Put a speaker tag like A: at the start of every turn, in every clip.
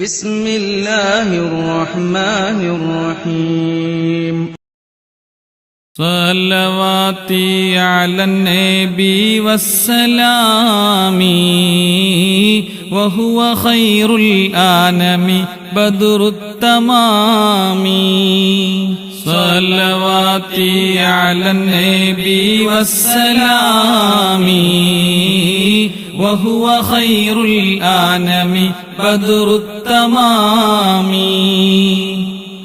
A: بسم الله الرحمن الرحيم.
B: صلواتي على النبي والسلام وهو خير الآنم بدر التمام. صلواتي على النبي والسلام وهو خير الآنم بدر التمام.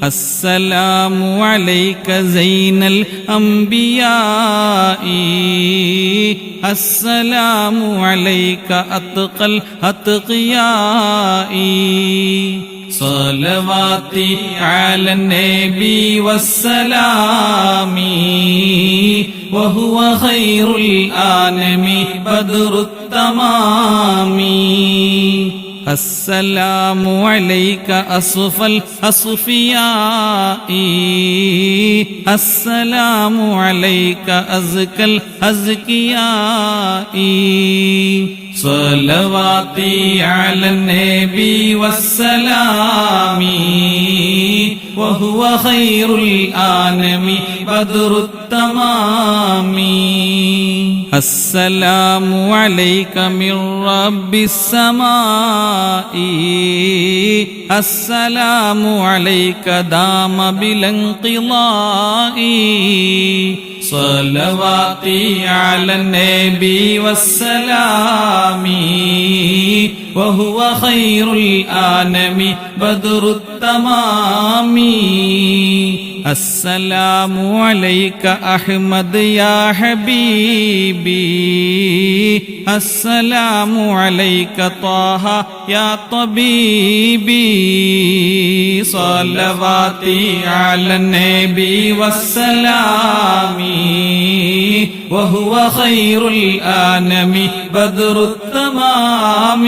B: السلام عليك زين الأنبياء. السلام عليك أتقى الأتقياء. صلواتي على النبي والسلام. وهو خير الآنم بدر التمام. السلام عليك أصفى الأصفياء. السلام عليك أزكى الأزكياء. صلواتي على النبي والسلام وهو خير الآنم بدر التمام. السلام عليك من رب السماء. السلام عليك دام بلا انقضاء صلواتي على النبي والسلام وهو خير الآنم بدر التمام السلام عليك أحمد يا حبيبي. السلام عليك طه يا طبيبي. صلواتي على النبي والسلام. وهو خير الآنم بدر التمام.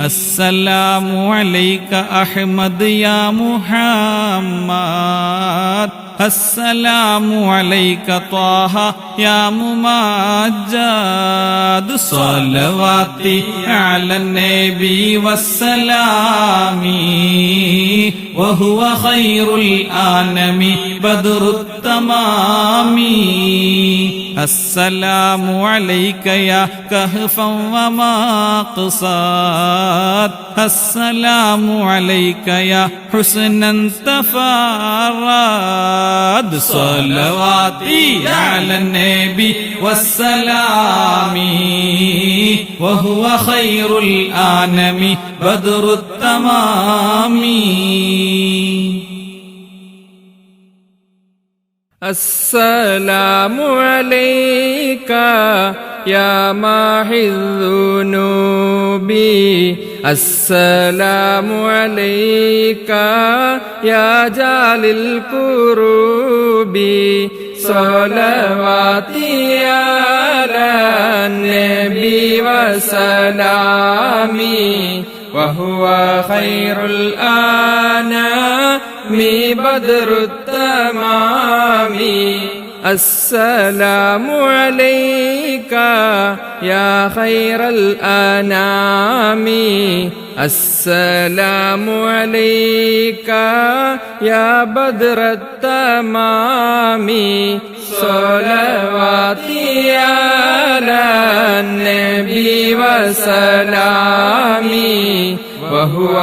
B: السلام عليك أحمد يا محمد السلام عليك طه يا ممجد صلواتي على النبي والسلام. وهو خير الآنم بدر التمام. السلام عليك يا كهفا وما قصاد السلام عليك يا حسنا تفرد صلواتي على النبي والسلام وهو خير الآنم بدر التمام.
C: السلام عليك يا ماحي الذنوب السلام عليك يا جال الكروب صلواتي على النبي وسلامي وهو خير الآنام بدر التمام. السلام عليك يا خير الأنام. السلام عليك يا بدر التمام. صلواتي على النبي وسلامي وهو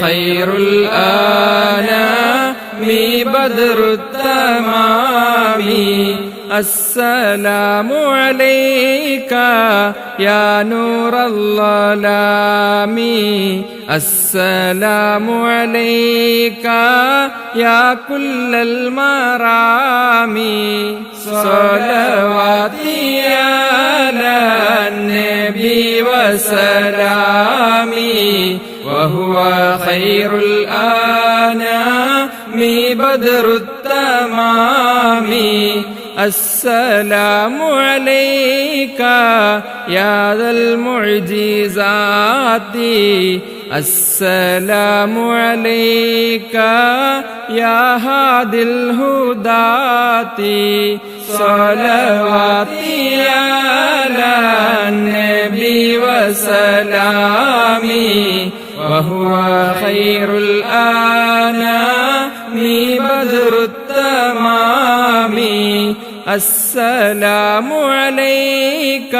C: خير الآنام. بدر التمام. السلام عليك يا نور الظلام. السلام عليك يا كل المرام. صلواتي على النبي وسلامي وهو خير الآنام بدر التمام. السلام عليك يا ذا المعجزات. السلام عليك يا هادي الهداة صلواتي على النبي وسلامي وهو خير الآنام السلام عليك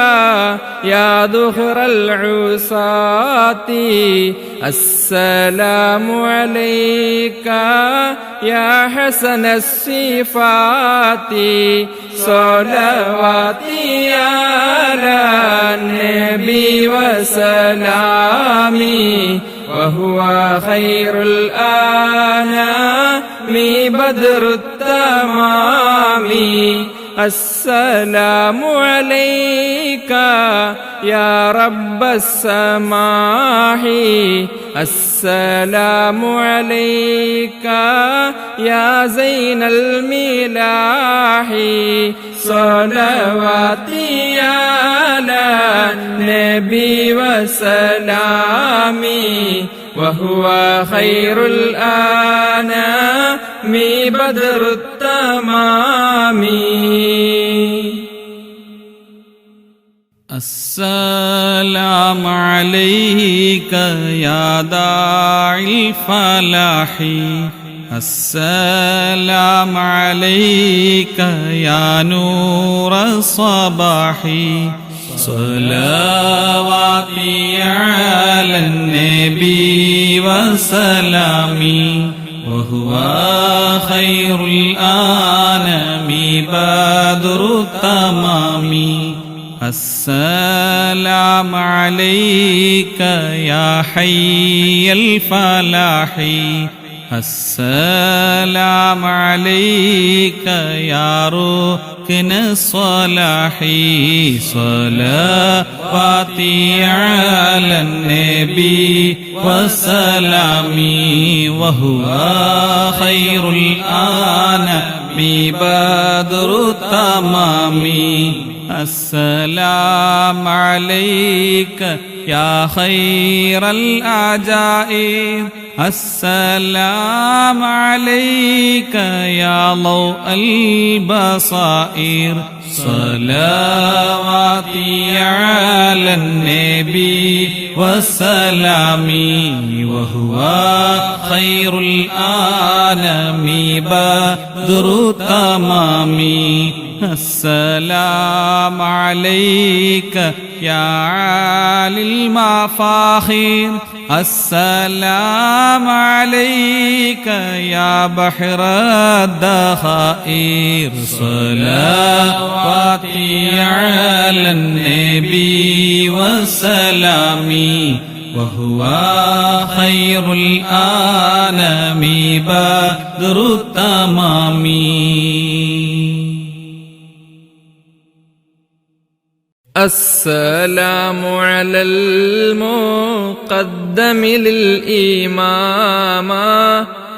C: يا ذخر العصاة. السلام عليك يا حسن الصفات. صلواتي على النبي وسلامي وهو خير الآنام بدر التمام. السلام عليك يا رب السماح. السلام عليك يا زين الملاح. صلواتي على النبي وسلامي وهو خير الآنام بدر التمام
B: السلام عليك يا داعي الفلاح السلام عليك يا نور الصباح صلواتي على النبي وسلامي وهو خير الآنام بدر التمام. السلام عليك يا حي الفلاح. السلام عليك يا ركن الصلاح. صلواتي على النبي وسلامي. وهو خير الآنام بدر التمام. السلام عليك يا خير الأعجائب السلام عليك يا ضوء البصائر. صلواتي على النبي وسلامي وهو خير الآنام بدر تمامي السلام عليك يا عالي المفاخير السلام عليك يا بحر الدخائر. صلواتي على النبي وسلامي وهو خير الآنام بدر التمام.
C: السلام على المقدم للإمام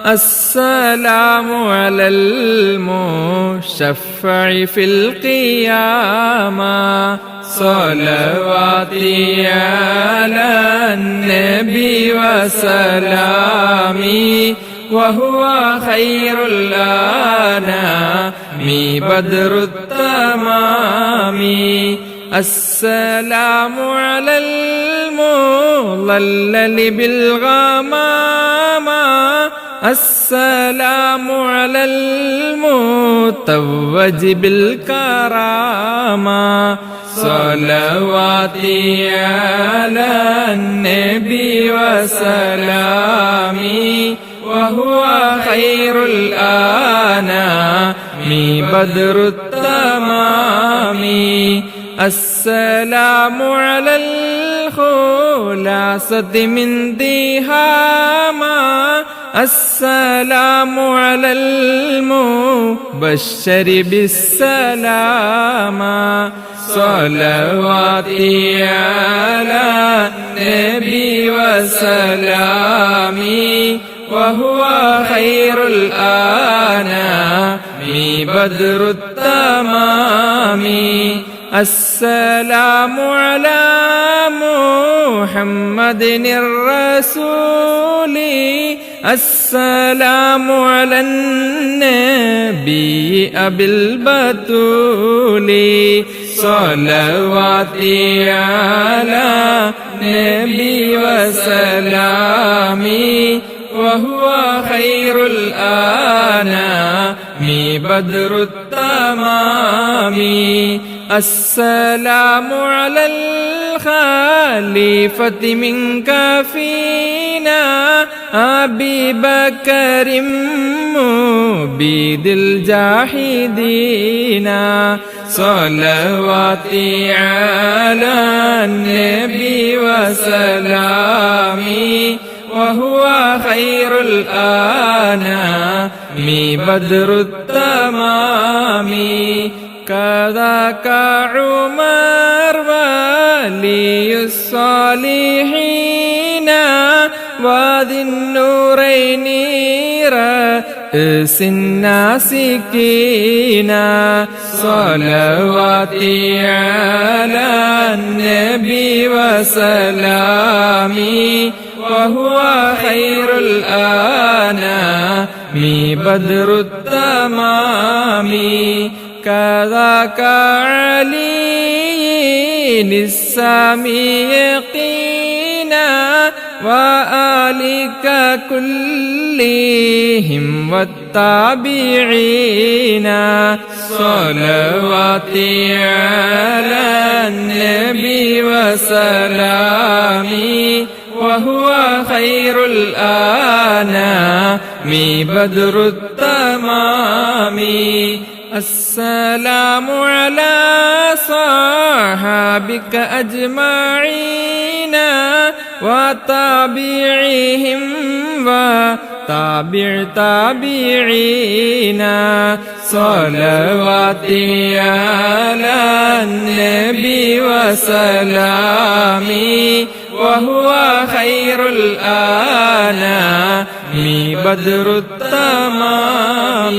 C: السلام على المشفع في القيامة. صلواتي على النبي وسلامي. وهو خير الأنام. بدر التمام. السلام على المضلل بالغمامة. السلام على المتوج بالكرامة. صلواتي على النبي وسلامي وهو خير الأنام. بدر التمام. السلام على الخلاصة من ديهاما. السلام على المبشر بالسلام. صلواتي على النبي وسلامي وهو خير الأنام بدر التمام. السلام على محمد الرسول. السلام على النبي أبي البتول. صلواتي على نبي وسلامي وهو خير الأنام بدر التمام. السلام على الخليفة منك فينا أبي بكر مبيد الجاحدين. صلواتي على النبي وسلامي وهو خير الأنام بدر التمام. كذاك عمر ولي الصالحين وذي النورين رأس الناسكين صلواتي على النبي وسلامي وهو خير الأنام بدر التمام كذاك علي للسامي يقينا وآلك كلهم والتابعين صلواتي على النبي وسلامي وهو خير الأنام بدر التمام السلام على صحابك أجمعين وتابعيهم وتابع تابعين صلواتي على النبي وسلامي وهو خير الأنام. بدر التمام.